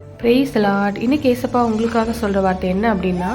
Praise Lord இன்னைக்கு ஏசப்பா உங்களுக்காக சொல்கிற வார்த்தை என்ன அப்படின்னா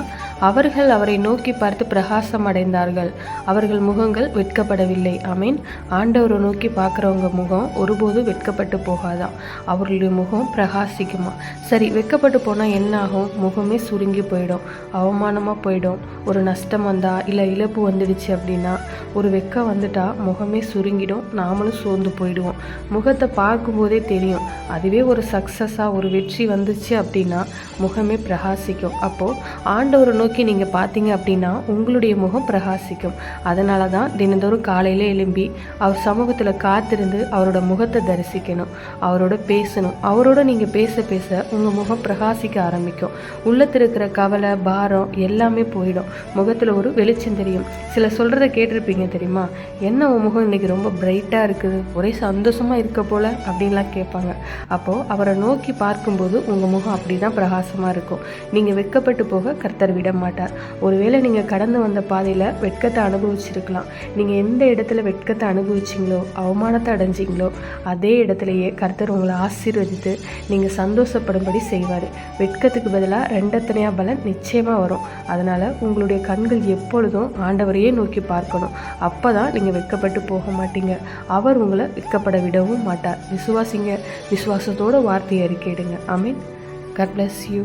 அவர்கள் அவரை நோக்கி பார்த்து பிரகாசம் அடைந்தார்கள் அவர்கள் முகங்கள் வெட்கப்படவில்லை. ஆமீன். ஆண்டவரை நோக்கி பார்க்குறவங்க முகம் ஒருபோதும் வெட்கப்பட்டு போகாதான் அவர்களுடைய முகம் பிரகாசிக்குமா? சரி வெட்கப்பட்டு போனால் என்ன ஆகும் முகமே சுருங்கி போயிடும். அவமானமாக போயிடும். ஒரு நஷ்டம் வந்தா இல்லை இழப்பு வந்துடுச்சு அப்படின்னா ஒரு வெக்கம் வந்துட்டா முகமே சுருங்கிடும். நாமளும் சோர்ந்து போயிடுவோம். முகத்தை பார்க்கும்போதே தெரியும். அதுவே ஒரு சக்ஸஸாக ஒரு வெற்றி வந்துச்சு அப்படின்னா முகமே பிரகாசிக்கும். அப்போது ஆண்டவரை நோக்கி நீங்கள் பார்த்தீங்க அப்படின்னா உங்களுடைய முகம் பிரகாசிக்கும். அதனால தான் தினந்தோறும் காலையில் எழும்பி அவர் சமூகத்தில் காத்திருந்து அவரோட முகத்தை தரிசிக்கணும். அவரோட பேசணும். அவரோட நீங்கள் பேச பேச உங்கள் முகம் பிரகாசிக்க ஆரம்பிக்கும். உள்ளத்திருக்கிற கவலை பாரம் எல்லாமே போயிடும். முகத்தில் ஒரு வெளிச்சம் தெரியும். சில சொல்கிறத கேட்டிருப்பீங்க தெரியுமா? என்ன உன் முகம் இன்னைக்கு ரொம்ப பிரைட்டாக இருக்குது? ஒரே சந்தோஷமாக இருக்க போல் அப்படின்லாம் கேட்பாங்க. அப்போது அவரை நோக்கி பார்க்கும்போது உங்கள் முகம் அப்படி தான் பிரகாசமாக இருக்கும். நீங்கள் வெட்கப்பட்டு போக கர்த்தர் விட மாட்டார். ஒருவேளை நீங்கள் கடந்து வந்த பாதையில் வெட்கத்தை அனுபவிச்சிருக்கலாம். நீங்கள் எந்த இடத்துல வெட்கத்தை அனுபவிச்சிங்களோ அவமானத்தை அடைஞ்சிங்களோ அதே இடத்துலையே கர்த்தர் உங்களை ஆசீர்வதித்து நீங்கள் சந்தோஷப்படும்படி செய்வார். வெட்கத்துக்கு பதிலாக ரெண்டத்தனையாக பலன் நிச்சயமாக வரும். அதனால் உங்களுடைய கண்கள் எப்பொழுதும் ஆண்டவரையே நோக்கி பார்க்கணும். அப்போ தான் நீங்கள் வெட்கப்பட்டு போக மாட்டீங்க. அவர் உங்களை வெட்கப்பட விடவும் மாட்டார். விசுவாசிங்க. விசுவாசத்தோட வார்த்தையை அறிக்கையிடுங்க. I mean God bless you